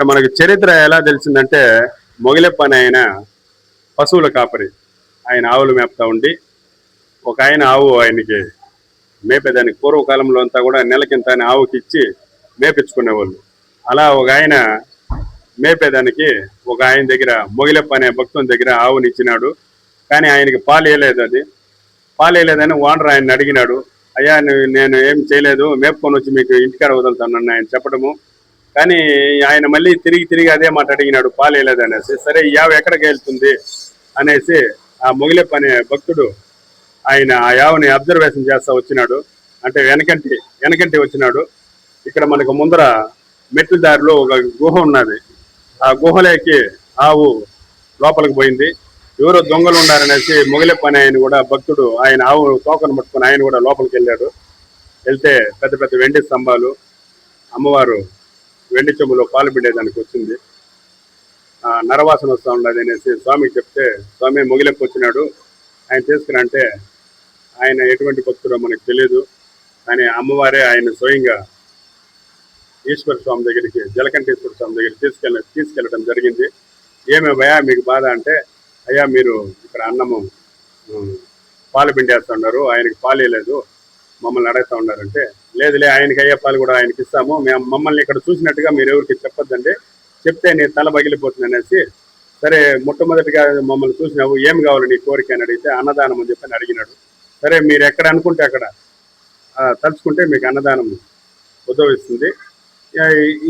ఇక్కడ మనకి చరిత్ర ఎలా తెలిసిందంటే మొగిలెప్ప అని ఆయన పశువుల కాపరి. ఆయన ఆవులు మేపుతా ఉండి ఒక ఆయన ఆవు ఆయనకి మేపేదానికి పూర్వకాలంలో అంతా కూడా నెలకింత అని ఆవుకి ఇచ్చి మేపించుకునేవాళ్ళు. అలా ఒక ఆయన మేపేదానికి ఒక ఆయన దగ్గర మొగిలెప్ప అనే భక్తుని దగ్గర ఆవుని ఇచ్చినాడు. కానీ ఆయనకి పాలు వేయలేదు అది. పాలు వేయలేదని ఓనర్ ఆయన అడిగినాడు. అయ్యా నేను ఏం చేయలేదు. మేపుకొని వచ్చి మీకు ఇంటికాడ వదులుతానని ఆయన చెప్పడము. కానీ ఆయన మళ్ళీ తిరిగి తిరిగి అదే మాట అడిగినాడు పాలు అనేసి. సరే యావ ఎక్కడికి వెళ్తుంది అనేసి ఆ మొగిలెప్ప అనే భక్తుడు ఆయన ఆ యావని అబ్జర్వేషన్ చేస్తా వచ్చినాడు. అంటే వెనకంటి వెనకంటి వచ్చినాడు. ఇక్కడ మనకు ముందర మెట్ల దారిలో ఒక గుహ ఉన్నది. ఆ గుహలోకి ఆవు లోపలికి పోయింది. ఎవరో దొంగలు ఉన్నారనేసి మొగిలెప్ప అనే ఆయన కూడా భక్తుడు ఆయన ఆవు తోకను పట్టుకుని ఆయన కూడా లోపలికి వెళ్ళాడు. వెళ్తే పెద్ద పెద్ద వెండి స్తంభాలు అమ్మవారు వెండి చెంబులో పాలు పిండేదానికి వచ్చింది. నరవాసన వస్తూ ఉండదు అనేసి స్వామికి చెప్తే స్వామి మొగిలకు వచ్చినాడు. ఆయన తీసుకురంటే ఆయన ఎటువంటి భక్తుడో మనకు తెలియదు కానీ అమ్మవారే ఆయన స్వయంగా ఈశ్వర స్వామి దగ్గరికి జలకంఠేశ్వర స్వామి దగ్గరికి తీసుకెళ్ళ తీసుకెళ్ళడం జరిగింది. ఏమే భయా మీకు బాధ అంటే అయ్యా మీరు ఇక్కడ అన్నము పాలు పిండేస్తున్నారు ఆయనకి పాలు వేయలేదు మమ్మల్ని అడుగుతా ఉన్నారంటే లేదులే ఆయనకి అయ్యప్పాలు పాలు కూడా ఆయనకి ఇస్తాము. మేము మమ్మల్ని ఇక్కడ చూసినట్టుగా మీరు ఎవరికి చెప్పొద్దండి. చెప్తే నేను తల పగిలిపోతుంది అనేసి సరే మొట్టమొదటిగా మమ్మల్ని చూసినావు ఏం కావాలి నీ కోరిక అని అడిగితే అన్నదానం అని చెప్పి అని అడిగినాడు. సరే మీరు ఎక్కడ అనుకుంటే అక్కడ తలుచుకుంటే మీకు అన్నదానం ఉద్భవిస్తుంది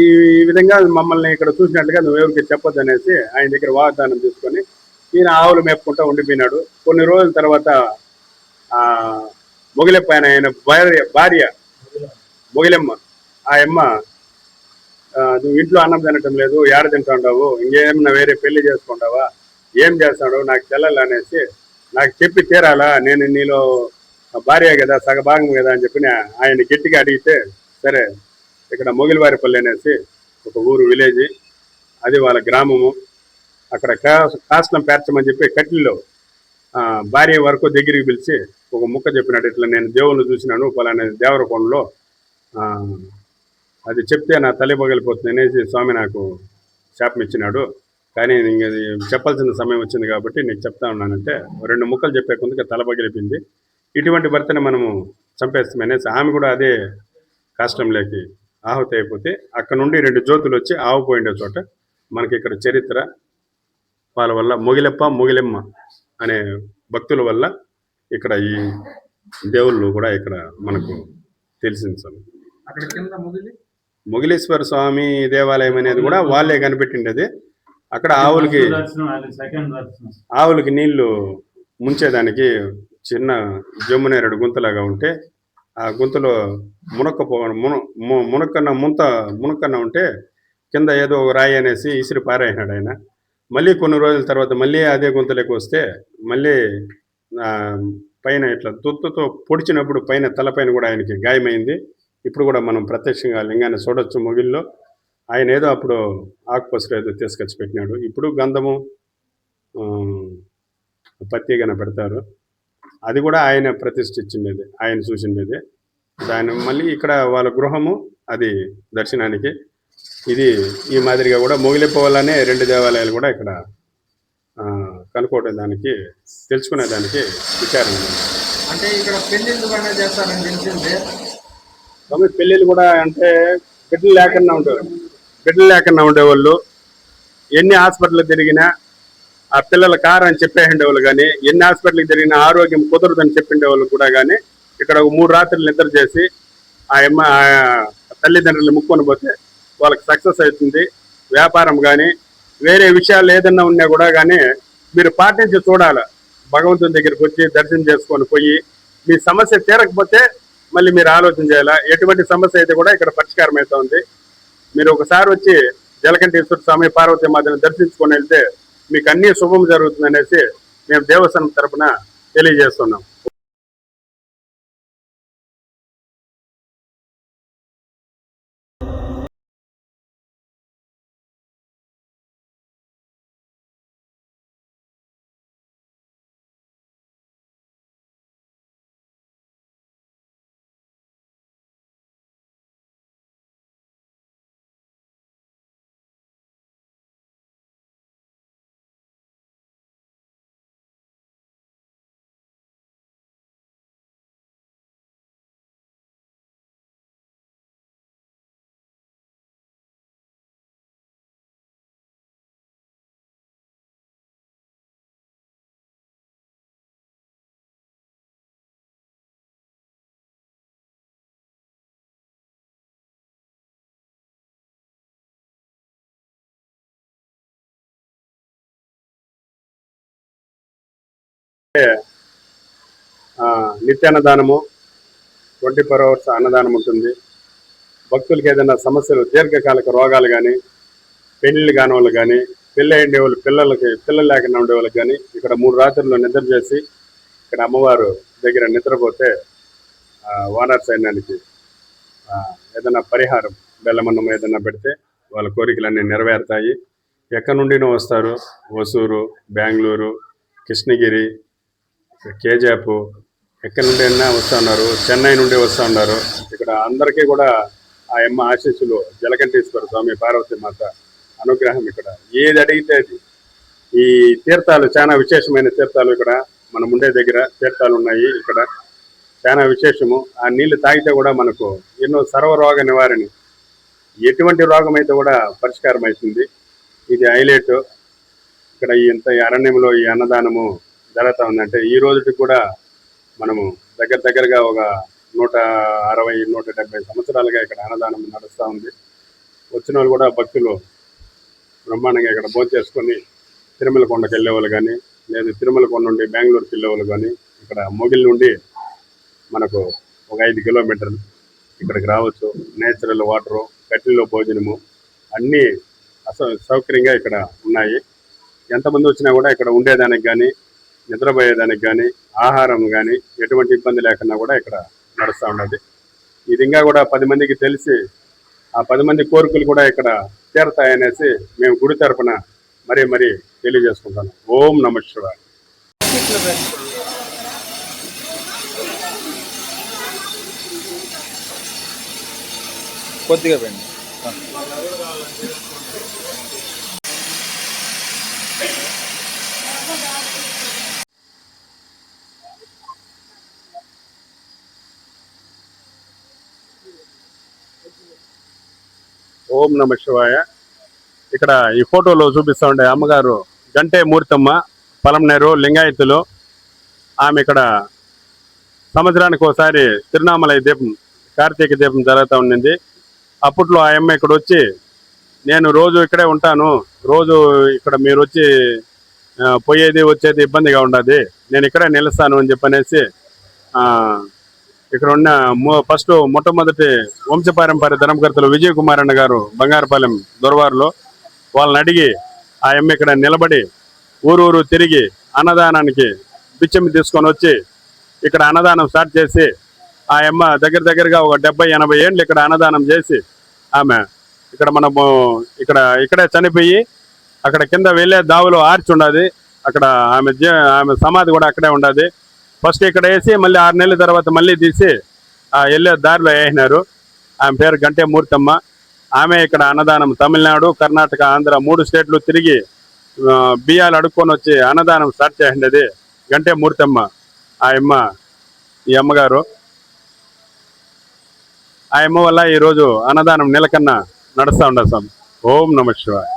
ఈ- విధంగా మమ్మల్ని ఇక్కడ చూసినట్లుగా నువ్వు ఎవరికి చెప్పొద్దు అనేసి ఆయన దగ్గర వాగ్దానం తీసుకొని ఈయన ఆవులు మేపుకుంటూ ఉండిపోయినాడు. కొన్ని రోజుల తర్వాత మొగిలిపోయిన ఆయన భార్య భార్య మొగిలెమ్మ ఆ అమ్మ నువ్వు ఇంట్లో అన్నం తినటం లేదు ఏడ తింటాండావు ఇంకేమన్నా వేరే పెళ్ళి చేసుకుంటావా ఏం చేస్తాడు నాకు తెల్లాలి అనేసి నాకు చెప్పి తీరాలా నేను నీలో భార్య కదా సగభాగం కదా అని చెప్పి ఆయన గట్టిగా అడిగితే సరే ఇక్కడ మొగిలివారిపల్లి అనేసి ఒక ఊరు విలేజ్ అది వాళ్ళ గ్రామము అక్కడ కాసనం పేర్చమని చెప్పి కట్టిల్లో భార్య వరకు దగ్గరికి పిలిచి ఒక ముక్క చెప్పినట్టు ఇట్లా నేను దేవుణ్ణి చూసినాను పలానా దేవరకొండలో అది చెప్తే నా తల్లి పగిలిపోతుంది అనేసి స్వామి నాకు శాపం ఇచ్చినాడు. కానీ ఇంక అది చెప్పాల్సిన సమయం వచ్చింది కాబట్టి నీకు చెప్తా ఉన్నానంటే రెండు ముక్కలు చెప్పే కొందుకు తల పగిలిపోయింది. ఇటువంటి భర్తని మనము చంపేస్తాం అనేసి ఆమె కూడా అదే కాష్టంలోకి ఆహుతి అయిపోతే అక్కడ నుండి రెండు జ్యోతులు వచ్చి ఆవుపోయిండే చోట మనకి ఇక్కడ చరిత్ర వాళ్ళ వల్ల మొగిలెప్ప మొగిలెమ్మ అనే భక్తుల వల్ల ఇక్కడ ఈ దేవుళ్ళు కూడా ఇక్కడ మనకు తెలిసింది సమయం అక్కడ కింద ముగిలి? మొగిలేశ్వర స్వామి దేవాలయం అనేది కూడా వాళ్ళే కనిపెట్టిండేది. అక్కడ ఆవులకి దర్శనం అది సెకండ్ దర్శనం. ఆవులకి నీళ్ళు ముంచేదానికి చిన్న జమ్మునేరుడు గుంతలాగా ఉంటే ఆ గుంతలో మునక్క పో మున ము- మునక్కన్న ముంత మునక్కన్న ఉంటే కింద ఏదో ఒక రాయి అనేసి ఇసిరి పారేసినాడు ఆయన. మళ్ళీ కొన్ని రోజుల తర్వాత మళ్ళీ అదే గుంతలోకి వస్తే మళ్ళీ పైన ఇట్లా తుత్తుతో పొడిచినప్పుడు పైన తలపైన కూడా ఆయనకి గాయమైంది. ఇప్పుడు కూడా మనం ప్రత్యక్షంగా లింగాన్ని చూడొచ్చు మొగిల్లో ఆయన ఏదో అప్పుడు ఆకుపసరు ఏదో తీసుకొచ్చి పెట్టినాడు. ఇప్పుడు గంధము ఆ, పత్తి గన పెడతారు. అది కూడా ఆయన ప్రతిష్ఠించిండేది ఆయన చూసిండేది. దాని మళ్ళీ ఇక్కడ వాళ్ళ గృహము అది దర్శనానికి. ఇది ఈ మాదిరిగా కూడా మొగిలిపోవాలనే రెండు దేవాలయాలు కూడా ఇక్కడ కనుక్కోవడం దానికి తెలుసుకునే దానికి విచారణ అంటే ఇక్కడ పెళ్ళిళ్ళు చేస్తారని తెలిసిందే. స్వామి పెళ్ళిళ్ళు కూడా అంటే బిడ్డలు లేకుండా ఉండేవాళ్ళు బిడ్డలు లేకుండా ఉండేవాళ్ళు. ఎన్ని హాస్పిటల్ తిరిగినా ఆ పిల్లల కారు అని చెప్పేసిండేవాళ్ళు కానీ ఎన్ని హాస్పిటల్కి తిరిగినా ఆరోగ్యం కుదరదని చెప్పిండేవాళ్ళు కూడా కానీ ఇక్కడ ఒక మూడు రాత్రులు నిద్ర చేసి ఆ అమ్మ ఆ తల్లిదండ్రులు ముక్కొని పోతే వాళ్ళకి సక్సెస్ అవుతుంది. వ్యాపారం కానీ వేరే విషయాలు ఏదన్నా ఉన్నా కూడా కానీ మీరు పాటించి చూడాలి. భగవంతుని దగ్గరికి వచ్చి దర్శనం చేసుకొని పోయి మీ సమస్య తీరకపోతే మళ్ళీ మీరు ఆలోచన చేయాలా? ఎటువంటి సమస్య అయితే కూడా ఇక్కడ పరిష్కారం అవుతుంది మీరు ఒకసారి వచ్చి జలకంఠేశ్వర స్వామి పార్వతి మాతను దర్శించుకొని వెళ్తే మీకు అన్ని శుభం జరుగుతుంది అనేసి మేము దేవస్థానం తరపున తెలియజేస్తున్నాం. నిత్యాన్నదానము ట్వంటీ ఫోర్ అవర్స్ అన్నదానం ఉంటుంది. భక్తులకి ఏదైనా సమస్యలు దీర్ఘకాలిక రోగాలు కానీ పెళ్ళిళ్ళు కాని వాళ్ళు కానీ పెళ్ళి అయ్యే వాళ్ళు పిల్లలకి పిల్లలు లేకుండా ఉండే వాళ్ళకి కానీ ఇక్కడ మూడు రాత్రుల్లో నిద్ర చేసి ఇక్కడ అమ్మవారు దగ్గర నిద్రపోతే వానర్ సైన్యానికి ఏదైనా పరిహారం బెల్లమన్నం ఏదైనా పెడితే వాళ్ళ కోరికలన్నీ నెరవేరుతాయి. ఎక్కడి నుండినో వస్తారు ఒసూరు బెంగళూరు కృష్ణగిరి కేజాపు ఎక్కడి నుండి అయినా వస్తూ ఉన్నారు చెన్నై నుండి వస్తూ ఉన్నారు. ఇక్కడ అందరికీ కూడా ఆ అమ్మ ఆశీస్సులు జలకంఠేశ్వర స్వామి పార్వతి మాత అనుగ్రహం ఇక్కడ. ఏది అడిగితే అది. ఈ తీర్థాలు చాలా విశేషమైన తీర్థాలు ఇక్కడ. మనం ఉండే దగ్గర తీర్థాలు ఉన్నాయి ఇక్కడ. చాలా విశేషము. ఆ నీళ్ళు తాగితే కూడా మనకు ఎన్నో సర్వరోగ నివారణ. ఎటువంటి రోగం అయితే కూడా పరిష్కారం అవుతుంది ఇది హైలైట్. ఇక్కడ ఈ ఇంత అరణ్యంలో ఈ అన్నదానము జరుగుతూ ఉందంటే ఈ రోజుకి కూడా మనము దగ్గర దగ్గరగా ఒక నూట అరవై నూట డెబ్బై సంవత్సరాలుగా ఇక్కడ అన్నదానం నడుస్తూ ఉంది. వచ్చిన వాళ్ళు కూడా భక్తులు బ్రహ్మాండంగా ఇక్కడ భోజనం చేసుకొని తిరుమల కొండకి వెళ్ళేవాళ్ళు కానీ లేదు తిరుమల కొండ నుండి బెంగళూరుకి వెళ్ళేవాళ్ళు కానీ ఇక్కడ మొగిలి నుండి మనకు ఒక ఐదు కిలోమీటర్లు ఇక్కడికి రావచ్చు. నేచురల్ వాటరు కట్టెల్లో భోజనము అన్నీ అస సౌకర్యంగా ఇక్కడ ఉన్నాయి. ఎంతమంది వచ్చినా కూడా ఇక్కడ ఉండేదానికి కానీ నిద్రపోయేదానికి కానీ ఆహారం కానీ ఎటువంటి ఇబ్బంది లేకుండా కూడా ఇక్కడ నడుస్తూ ఉన్నది ఇది ఇంకా కూడా పది మందికి తెలిసి ఆ పది మంది కోరికలు కూడా ఇక్కడ తీరతాయనేసి మేము గుడి తరపున మరీ మరీ తెలియజేసుకుంటాను. ఓం నమ కొద్దిగా పెండి ఓం నమ శివాయ. ఇక్కడ ఈ ఫోటోలో చూపిస్తా ఉండే అమ్మగారు గంటే మూర్తమ్మ పలంనేరు లింగాయతులు. ఆమె ఇక్కడ సంవత్సరానికి ఒకసారి తిరునామలై దీపం కార్తీక దీపం జరుగుతూ ఉండింది అప్పట్లో ఆ అమ్మ ఇక్కడ వచ్చి నేను రోజు ఇక్కడే ఉంటాను. రోజు ఇక్కడ మీరు వచ్చి పోయేది వచ్చేది ఇబ్బందిగా ఉండదు. నేను ఇక్కడే నిలుస్తాను అని చెప్పనేసి ఇక్కడ ఉన్న మొ- ఫస్ట్ మొట్టమొదటి వంశపారంపర్య ధర్మకర్తలు విజయకుమార్ అన్న గారు బంగారపాలెం దొరవారులో వాళ్ళని అడిగి ఆ అమ్మ ఇక్కడ నిలబడి ఊరు ఊరు తిరిగి అన్నదానానికి బిచ్చం తీసుకొని వచ్చి ఇక్కడ అన్నదానం స్టార్ట్ చేసి ఆ అమ్మ దగ్గర దగ్గరగా ఒక డెబ్బై ఎనభై ఏళ్ళు ఇక్కడ అన్నదానం చేసి ఆమె ఇక్కడ మనము ఇక్కడ ఇక్కడే చనిపోయి అక్కడ కింద వెళ్ళే దావులో ఆర్చి ఉండదు. అక్కడ ఆమె జీ- ఆమె సమాధి కూడా అక్కడే ఉండదు. ఫస్ట్ ఇక్కడ వేసి మళ్ళీ ఆరు నెలల తర్వాత మళ్ళీ తీసి ఆ వెళ్ళే దారిలో వేసినారు. ఆమె పేరు గంటే మూర్తమ్మ ఆమె ఇక్కడ అన్నదానం తమిళనాడు కర్ణాటక ఆంధ్ర మూడు స్టేట్లు తిరిగి బియ్యాలు అడుక్కొని వచ్చి అన్నదానం స్టార్ట్ చేసిండేది గంటే మూర్తమ్మ ఆ అమ్మ ఈ అమ్మగారు. ఆ అమ్మ వల్ల ఈరోజు అన్నదానం నెలకన్నా నడుస్తూ ఉండదు స్వామి. ఓం నమ శివాయ.